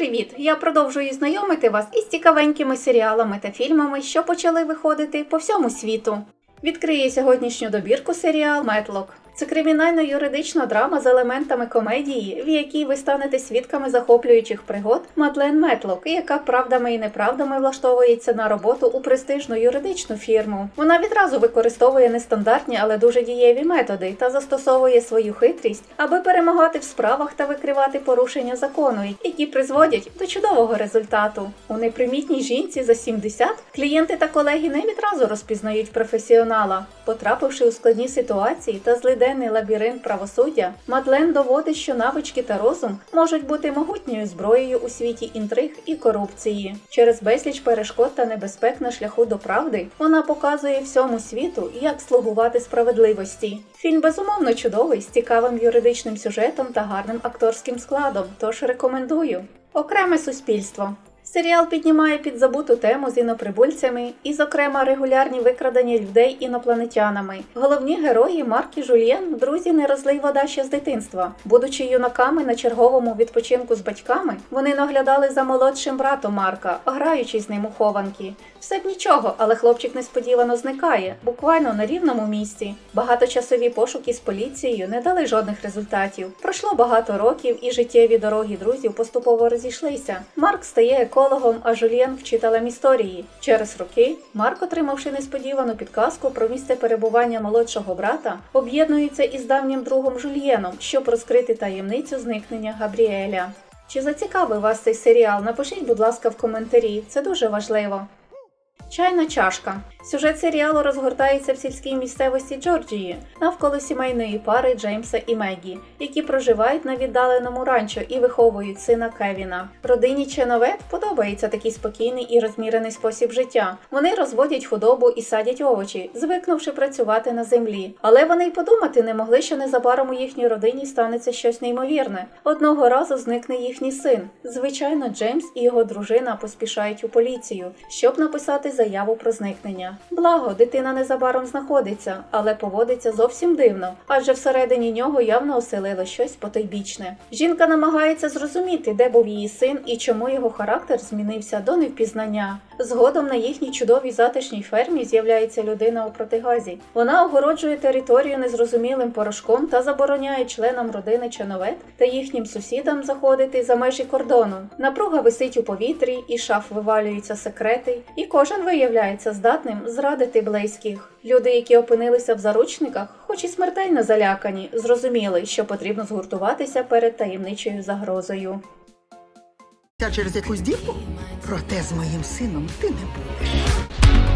привіт! Я продовжую знайомити вас із цікавенькими серіалами та фільмами, що почали виходити по всьому світу. Відкриє сьогоднішню добірку серіал Метлок. Це кримінально-юридична драма з елементами комедії, в якій ви станете свідками захоплюючих пригод Мадлен Метлок, яка правдами і неправдами влаштовується на роботу у престижну юридичну фірму. Вона відразу використовує нестандартні, але дуже дієві методи та застосовує свою хитрість, аби перемагати в справах та викривати порушення закону, які призводять до чудового результату. У непримітній жінці за 70 клієнти та колеги не відразу розпізнають професіонала. Потрапивши у складні ситуації та злиденний лабіринт правосуддя, Мадлен доводить, що навички та розум можуть бути могутньою зброєю у світі інтриг і корупції. Через безліч перешкод та небезпек на шляху до правди вона показує всьому світу, як слугувати справедливості. Фільм безумовно чудовий з цікавим юридичним сюжетом та гарним акторським складом, тож рекомендую. Окреме суспільство. Серіал піднімає підзабуту тему з іноприбульцями і, зокрема, регулярні викрадення людей інопланетянами. Головні герої Марк і Жульєн друзі не розлий вода ще з дитинства. Будучи юнаками на черговому відпочинку з батьками, вони наглядали за молодшим братом Марка, граючи з ним у хованки. Все б нічого, але хлопчик несподівано зникає, буквально на рівному місці. Багаточасові пошуки з поліцією не дали жодних результатів. Пройшло багато років, і життєві дороги друзів поступово розійшлися. Марк стає екологом, а Жульєн вчителем історії. Через роки Марк, отримавши несподівану підказку про місце перебування молодшого брата, об'єднується із давнім другом Жульєном, щоб розкрити таємницю зникнення Габріеля. Чи зацікавив вас цей серіал? Напишіть, будь ласка, в коментарі. Це дуже важливо. Чайна чашка. Сюжет серіалу розгортається в сільській місцевості Джорджії навколо сімейної пари Джеймса і Мегі, які проживають на віддаленому ранчо і виховують сина Кевіна. Родині Ченовет подобається такий спокійний і розмірений спосіб життя. Вони розводять худобу і садять овочі, звикнувши працювати на землі. Але вони й подумати не могли, що незабаром у їхній родині станеться щось неймовірне. Одного разу зникне їхній син. Звичайно, Джеймс і його дружина поспішають у поліцію, щоб написати заяву про зникнення. Благо, дитина незабаром знаходиться, але поводиться зовсім дивно, адже всередині нього явно оселило щось потойбічне. Жінка намагається зрозуміти, де був її син і чому його характер змінився до невпізнання. Згодом на їхній чудовій затишній фермі з'являється людина у протигазі. Вона огороджує територію незрозумілим порошком та забороняє членам родини Чановет та їхнім сусідам заходити за межі кордону. Напруга висить у повітрі, і шаф вивалюються секрети, і кожен виявляється здатним зрадити близьких. Люди, які опинилися в заручниках, хоч і смертельно залякані, зрозуміли, що потрібно згуртуватися перед таємничою загрозою. Та через якусь дівку? Проте з моїм сином ти не будеш.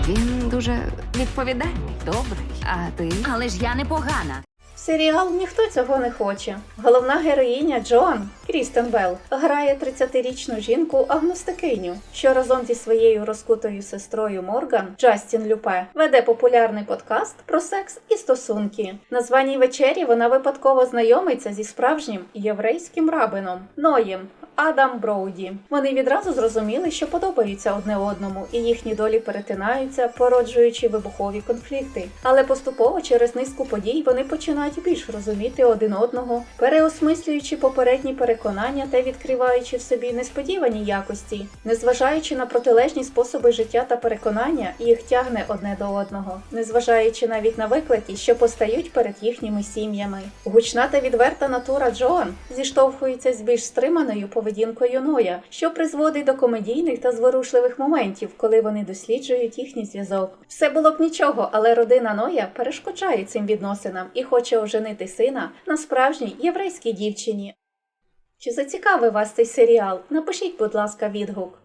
Він дуже відповідальний, добрий. А ти? Але ж я не погана. Серіал ніхто цього не хоче. Головна героїня Джоан Крістен Белл грає 30-річну жінку агностикиню, що разом зі своєю розкутою сестрою Морган Джастін Люпе веде популярний подкаст про секс і стосунки. На званій вечері вона випадково знайомиться зі справжнім єврейським рабином Ноєм. Адам Броуді. Вони відразу зрозуміли, що подобаються одне одному, і їхні долі перетинаються, породжуючи вибухові конфлікти. Але поступово через низку подій вони починають більш розуміти один одного, переосмислюючи попередні переконання та відкриваючи в собі несподівані якості. Незважаючи на протилежні способи життя та переконання, їх тягне одне до одного, незважаючи навіть на виклики, що постають перед їхніми сім'ями. Гучна та відверта натура Джоан зіштовхується з більш стриманою поведінкою Ноя, що призводить до комедійних та зворушливих моментів, коли вони досліджують їхній зв'язок. Все було б нічого, але родина Ноя перешкоджає цим відносинам і хоче оженити сина на справжній єврейській дівчині. Чи зацікавив вас цей серіал? Напишіть, будь ласка, відгук.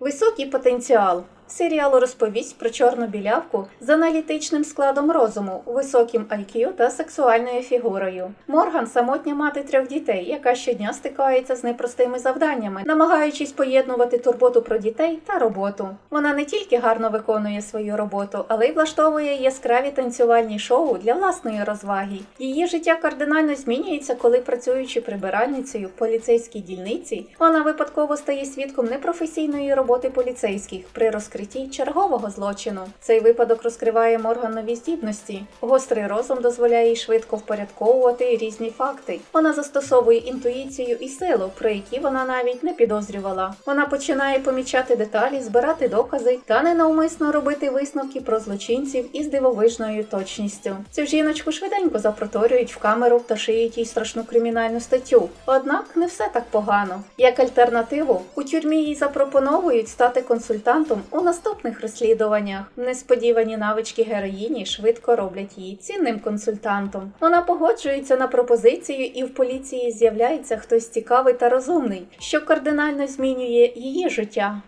Високий потенціал. Серіал розповість про чорну білявку з аналітичним складом розуму, високим IQ та сексуальною фігурою. Морган самотня мати трьох дітей, яка щодня стикається з непростими завданнями, намагаючись поєднувати турботу про дітей та роботу. Вона не тільки гарно виконує свою роботу, але й влаштовує яскраві танцювальні шоу для власної розваги. Її життя кардинально змінюється, коли працюючи прибиральницею в поліцейській дільниці, вона випадково стає свідком непрофесійної роботи поліцейських при розкритті розкритті чергового злочину. Цей випадок розкриває Морган нові здібності. Гострий розум дозволяє їй швидко впорядковувати різні факти. Вона застосовує інтуїцію і силу, про які вона навіть не підозрювала. Вона починає помічати деталі, збирати докази та ненавмисно робити висновки про злочинців із дивовижною точністю. Цю жіночку швиденько запроторюють в камеру та шиють їй страшну кримінальну статтю. Однак не все так погано. Як альтернативу, у тюрмі їй запропоновують стати консультантом у наступних розслідуваннях. Несподівані навички героїні швидко роблять її цінним консультантом. Вона погоджується на пропозицію, і в поліції з'являється хтось цікавий та розумний, що кардинально змінює її життя.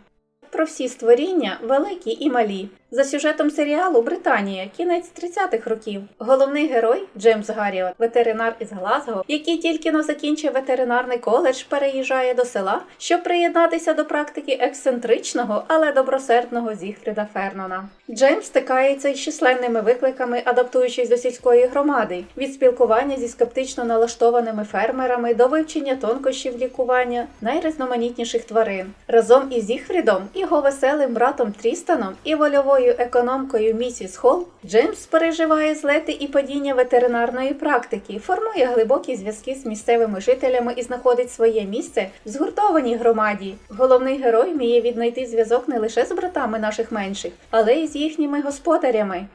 Про всі створіння великі і малі. За сюжетом серіалу Британія, кінець 30-х років. Головний герой Джеймс Гарріот, ветеринар із Глазго, який тільки но закінчив ветеринарний коледж, переїжджає до села, щоб приєднатися до практики ексцентричного, але добросердного Зігфріда Фернона. Джеймс стикається із численними викликами, адаптуючись до сільської громади, від спілкування зі скептично налаштованими фермерами до вивчення тонкощів лікування найрізноманітніших тварин. Разом із Зігфрідом, його веселим братом Трістаном і вольовою економкою місіс Холл, Джеймс переживає злети і падіння ветеринарної практики, формує глибокі зв'язки з місцевими жителями і знаходить своє місце в згуртованій громаді. Головний герой вміє віднайти зв'язок не лише з братами наших менших, але й з їхніми господарями.